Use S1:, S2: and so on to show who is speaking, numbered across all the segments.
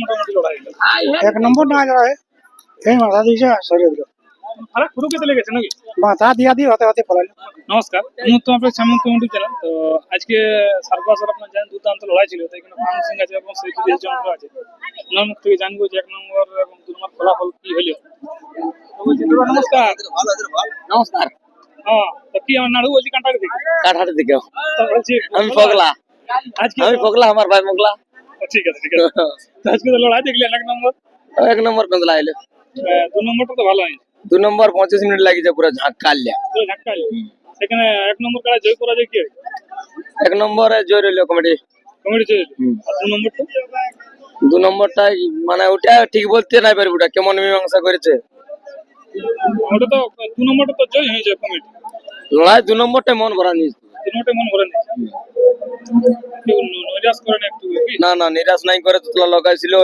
S1: মোটামুটি
S2: এক নম্বর না লড়াই এই মাথা দিয়েছে সরিয়ে দিল।
S1: আরে শুরু কেতে লেগেছে নাকি?
S2: মাথা দিয়া দিয়ে হতে হতে পড়াইল
S1: নমস্কার আমি তো আপনার সামন্ত কমিটি চ্যানেল। তো আজকে সার্কাসের আপনার জানেন দুর্দান্ত লড়াই ছিল তো এখানে ফান সিং আছে এবং সেই বিদেশ যন্ত্র আছে। ওনার মুখ থেকে জানব যে এক নম্বর এবং দু নম্বর ফলাফল কি হলো। নমস্কার।
S3: নমস্কার।
S1: হ্যাঁ তো কি আমার নাড়ু বলছি
S3: আমি পগলা
S1: আজকে
S3: আমি পগলা আমার ভাই মোগলা।
S1: ঠিক আছে ঠিক আছে। তো আজকে তো লড়াই দেখলেন এক নম্বর?
S3: এক নম্বর পেন্দলা আইলে
S1: দু নম্বরটা তো ভালো হয়নি
S3: দু নম্বর পঁচিশ মিনিট লাগিছে পুরো ঝাঁক কাটলিয়া
S1: পুরো ধাক্কা সেখানে এক নম্বর কারা জয় করা যায় কি? হয়?
S3: এক নম্বরে জয় রইল কমিটি
S1: জয় আর দু নম্বরটা?
S3: দু নম্বরটা মানে ওটা ঠিক বলতে নাই পারব ওটা কেমন মীমাংসা করেছে।
S1: ওটা তো দু নম্বরটা তো জয় কমিটি
S3: লড়াই দু নম্বরটা মন ভরা নিয়েছে
S1: দু নম্বরটা মন ভরে করে না
S3: না না নিরাশ নাই করে তো তোলা লগাইছিল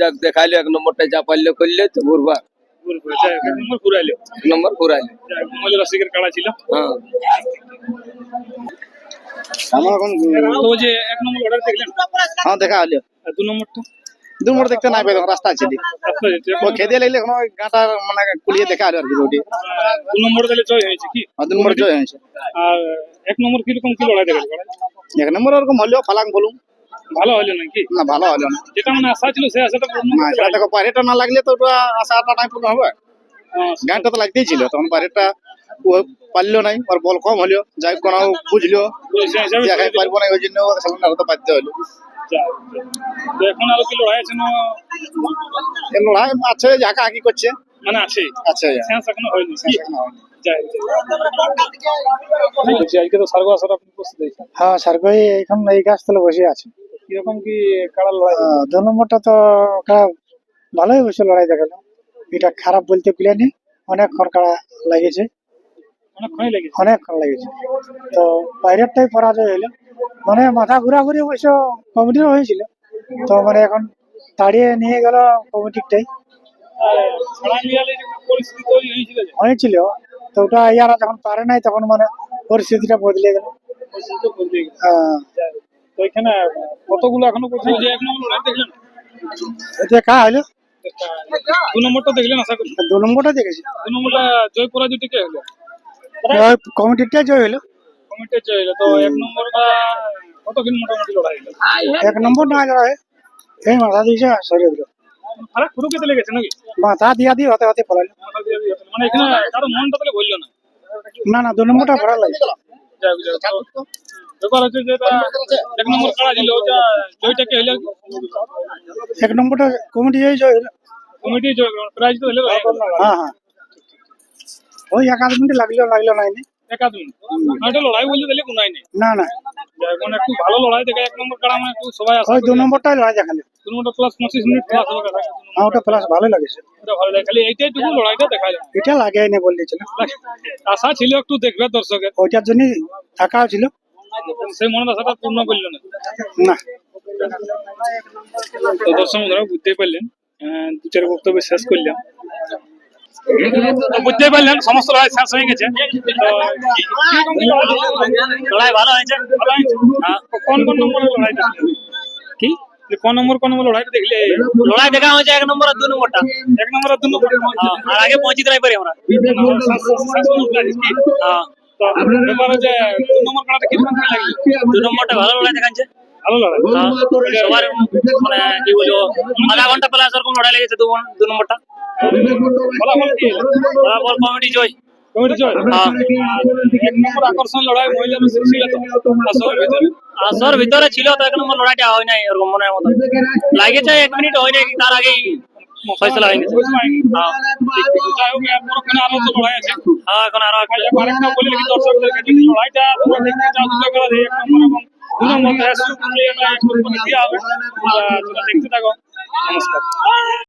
S3: যাক দেখাইলো এক নম্বরটা যা পারলে করলে তো ঘুরবা
S1: এক নম্বর ঘুরাইলো। ছিল।
S3: হ্যাঁ।
S2: আমার এখন
S1: তো যে এক নম্বর অর্ডার দেখলেন?
S2: হ্যাঁ দেখা হলো।
S1: দু নম্বরটা?
S2: দু নম্বর দেখতে নাই পেলাম রাস্তা আছে ও খেতে লাগলে এখন ওই গাঁটার মানে কুলিয়ে দেখা হলো আর কি ওটি
S1: দু নম্বর তাহলে জয় হয়েছে কি?
S2: আর দু নম্বর জয় হয়েছে।
S1: আর এক নম্বর কীরকম কি লড়াই দেখেন
S2: এক নম্বর ওরকম হলো ফালাং বলুম
S1: ভালো হলো নাকি?
S2: না ভালো হলো না।
S1: যেটা মানে আশা ছিল সে আশাটা পূর্ণ
S2: না সেটা দেখো পারেটা না লাগলে তো ওটা আশাটা নাই পূর্ণ হবে।
S1: হ্যাঁ,
S2: গানটা তো লাগতেই ছিল তখন পারেটা ও পারল নাই আর বল কম হলো। যাই কোনো বুঝলো। দেখাই পারব না ওই জন্য সালান হতে বাধ্য হলো।
S1: এখন আরও কি লড়াই আছে না?
S2: লড়াই আছে যাকা আঁকি করছে।
S1: মানে আছে
S2: আচ্ছা
S1: শেষ এখনও হয়নি। কি? যাই হোক, যাই আজকে তো সার্গ আসার আপনি উপস্থিত হয়েছেন
S2: হ্যাঁ সার্গই এখন এই বসে আছে।
S1: কীরকম কি কাড়া লড়াই
S2: আহ, দু নম্বরটা তো ভালোই লড়াই দেখাল। এটা খারাপ বলতে গেলে নি অনেকক্ষণ
S1: লেগেছে।
S2: অনেকক্ষণ লেগেছে। তো বাইরেরটাই পরাজয় হলো। মানে মাথা ঘোরাঘুরি অবশ্য কমিটির হয়েছিল। তো মানে এখন তাড়িয়ে নিয়ে গেল কমিটিটাই
S1: হয়েছিল
S2: তো ওটা ইয়ারা যখন পারে নাই তখন মানে পরিস্থিতিটা বদলে গেল।
S1: তো এখানে কতগুলো এখনও পর্যন্ত? যে এক নম্বর লড়াই দেখলেন?
S2: এটা কা হলো।
S1: দু নম্বরটা দেখলেন আশা করি?
S2: দু নম্বরটা দেখেছি।
S1: দু নম্বরটা জয় পরাজয় টিকে হলো?
S2: কমিটিটা জয় হলো।
S1: জয় হলো। তো এক নম্বরটা মোটামুটি লড়াই
S2: এক নম্বর না লড়াই। এই মাথা দিয়েছে দিল।
S1: আরে শুরু কেতে লেগেছে নাকি?
S2: মাথা দিয়া দিয়ে হতে হতে পড়াইল।
S1: মানে এখানে কারও মনটা তাহলে বলল না?
S2: না না দু নম্বরটা ভরা লাগে।
S1: ব্যাপার হচ্ছে যে এক নম্বর কাড়া ছিল ওটা জয়টাকে হলো
S2: এক নম্বরটা কমিটি জয় জয়
S1: কমিটি জয় প্রাইজ তো হলো
S2: হ্যাঁ হ্যাঁ। ওই এক আধ মিনিট লাগল লাগল নাই
S1: এক আধ মিনিট। আর এটা লড়াই বলতে দিলে কোনাই নেই।
S2: না না।
S1: মানে একটু ভালো লড়াই দেখে এক নম্বর কাড়া মানে সবাই
S2: ওই দু নম্বরটাই লড়াই দেখাল।
S1: দু নম্বর প্লাস মিনিট প্লাস হবে
S2: হ্যাঁ ওটা প্লাস ভালো লাগেছে
S1: এটা ভালো লাগে। খালি এইটাই টুকু লড়াইটা দেখা
S2: এটা লাগে নি বলছিল
S1: আশা ছিল একটু দেখবে দর্শকের
S2: ওইটার জন্যই থাকাও ছিল।
S1: সেই মনের আশাটা পূর্ণ করল না।
S2: না।
S1: তো দর্শক বন্ধুরা বুঝতেই পারলেন। দু চার বক্তব্য শেষ করলাম। বুঝতেই পারলেন সমস্ত লড়াই শেষ হয়ে গেছে। লড়াই
S3: ভালো হয়েছে?
S1: তো কোন কোন নম্বরের লড়াইটা?
S3: কি?
S1: কোন নম্বর কোন নম্বর লড়াইটা দেখলে
S3: লড়াই দেখা হয়েছে এক নম্বর আর দু নম্বরটা
S1: এক নম্বর আর দু নম্বর
S3: আর আগে পৌঁছিতে নাই পারি আমরা হ্যাঁ
S1: ব্যাপার দু নম্বর কাড়াটা কীরকম লাগল
S3: দু নম্বরটা ভালো লড়াই দেখাচ্ছে
S1: ভালো লড়াই
S3: সবার মানে কি বলব আধা ঘণ্টা প্লাস ওরকম লড়াই লেগেছে দু দু নম্বরটা
S1: ফলাফল কি?
S3: কমিটি জয় হ্যাঁ আসর ভিতরে ছিল তো এক নম্বর লড়াইটা হয় নাই ওরকম মনের মতো লাগেছে এক মিনিট হয় নাই তার আগেই ফয়সলা হয়ে গেছে। হ্যাঁ হ্যাঁ এখন
S1: আরও আরেকটা বলে রাখি দর্শকদেরকে যদি লড়াইটা। তোমরা দেখতে চাও দুটো করে এক নম্বর এবং দু নম্বর। দেওয়া হবে তোমরা দেখতে থাকো। নমস্কার।